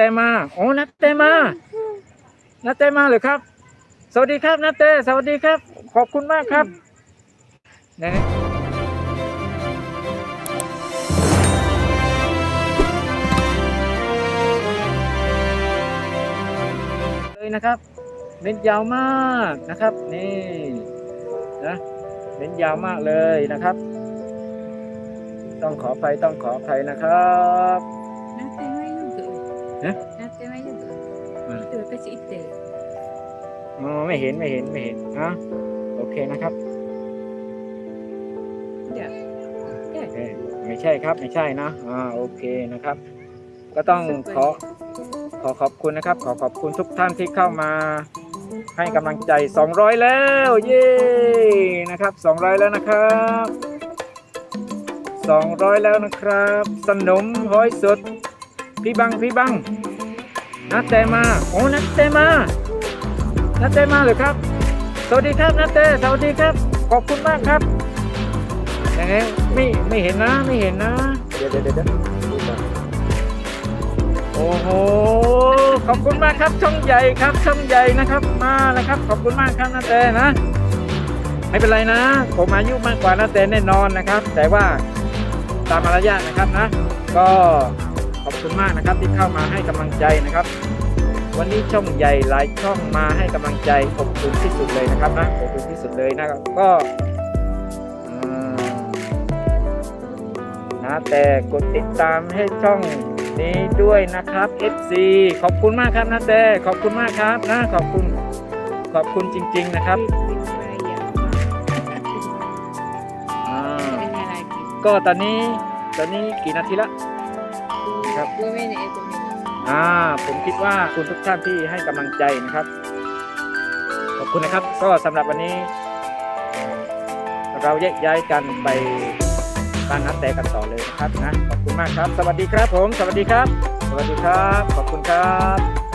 แต่มาโอ้นัดแต่มานัดแต่มาเลยครับ สวัสดีครับนัดแต่สวัสดีครับ ขอบคุณมากครับนะเลยนะครับเน้นยาวมากนะครับ นี่นะเน้นยาวมากเลยนะครับ ต้องขออภัยต้องขออภัยนะครับ ฮะใช่ไหมจะดูดูก็จะอิเตอ๋อไม่เห็นไม่เห็นไม่เห็นอะโอเคนะครับเดี๋ยวเอ้ยไม่ใช่ครับไม่ใช่นะอ่าโอเคนะครับ ก็ต้องขอขอขอบคุณนะครับ ขอขอบคุณทุกท่านที่เข้ามาให้กำลังใจ 200 แล้ว เย้นะครับ 200 แล้วนะครับ 200 แล้วนะครับ สนมห้อยสด พี่บังพี่บังนัดแต่มาโอ้นัดแต่มานัดแต่มาเลยครับ สวัสดีครับนัดแต่สวัสดีครับ ขอบคุณมากครับยังไงไม่ไม่เห็นนะไม่เห็นนะ เดี๋ยวเดี๋ยวเดี๋ยวเดี๋ยวดูก่อนโอ้โหขอบคุณมากครับช่องใหญ่ครับช่องใหญ่นะครับ มาแล้วครับ ขอบคุณมากครับนัดแต่นะไม่เป็นไรนะ ผมอายุมากกว่านัดแต่แน่นอนนะครับ แต่ว่าตามมารยาทนะครับนะ ก็ข อบคุณมากนะครับที่เข้ามาให้กำลังใจนะครับ วันนี้ช่องใหญ่หลายช่องมาให้กำลังใจอบอุ่นที่สุดเลยนะครับนะอบอุ่นที่สุดเลยนะครับก็อืมนะแต่กดติดตามให้ช่องนี้ด้วยนะครับ FC ขอบคุณมากครับนะแต่ขอบคุณมากครับนะขอบคุณขอบคุณจริง ๆนะครับอ่าก็ตอนนี้ตอนนี้กี่นาทีละ ครับ ด้วยไม่แน่จะมีอ่าผมคิดว่าคุณทุกท่านที่ให้กำลังใจนะครับ ขอบคุณนะครับ ก็สำหรับวันนี้ เราแยกย้ายกันไปบ้านนัดแต่กันต่อเลยนะครับนะขอบคุณมากครับ สวัสดีครับผม สวัสดีครับ สวัสดีครับ ขอบคุณครับ